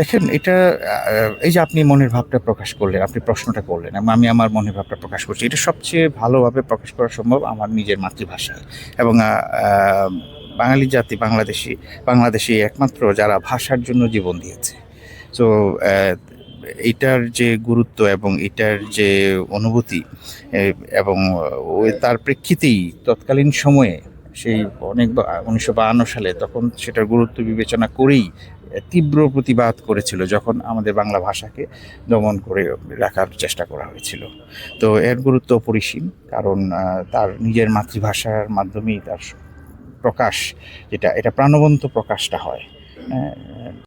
দেখেন, এটা এই যে আপনি মনের ভাবটা প্রকাশ করলেন, আপনি প্রশ্নটা করলেন আমি আমার মনের ভাবটা প্রকাশ করছি, এটা সবচেয়ে ভালোভাবে প্রকাশ করা সম্ভব আমার নিজের মাতৃভাষায়। এবং বাঙালি জাতি, বাংলাদেশি বাংলাদেশি একমাত্র যারা ভাষার জন্য জীবন দিয়েছে। তো এটার যে গুরুত্ব এবং এটার যে অনুভূতি এবং তার প্রেক্ষিতেই তৎকালীন সময়ে, সেই অনেক উনিশশো সালে তখন সেটার গুরুত্ব বিবেচনা করেই তীব্র প্রতিবাদ করেছিল যখন আমাদের বাংলা ভাষাকে দমন করে রাখার চেষ্টা করা হয়েছিল। তো এর গুরুত্ব অপরিসীম কারণ তার নিজের মাতৃভাষার মাধ্যমেই তার প্রকাশ যেটা এটা প্রাণবন্ত প্রকাশটা হয়। হ্যাঁ,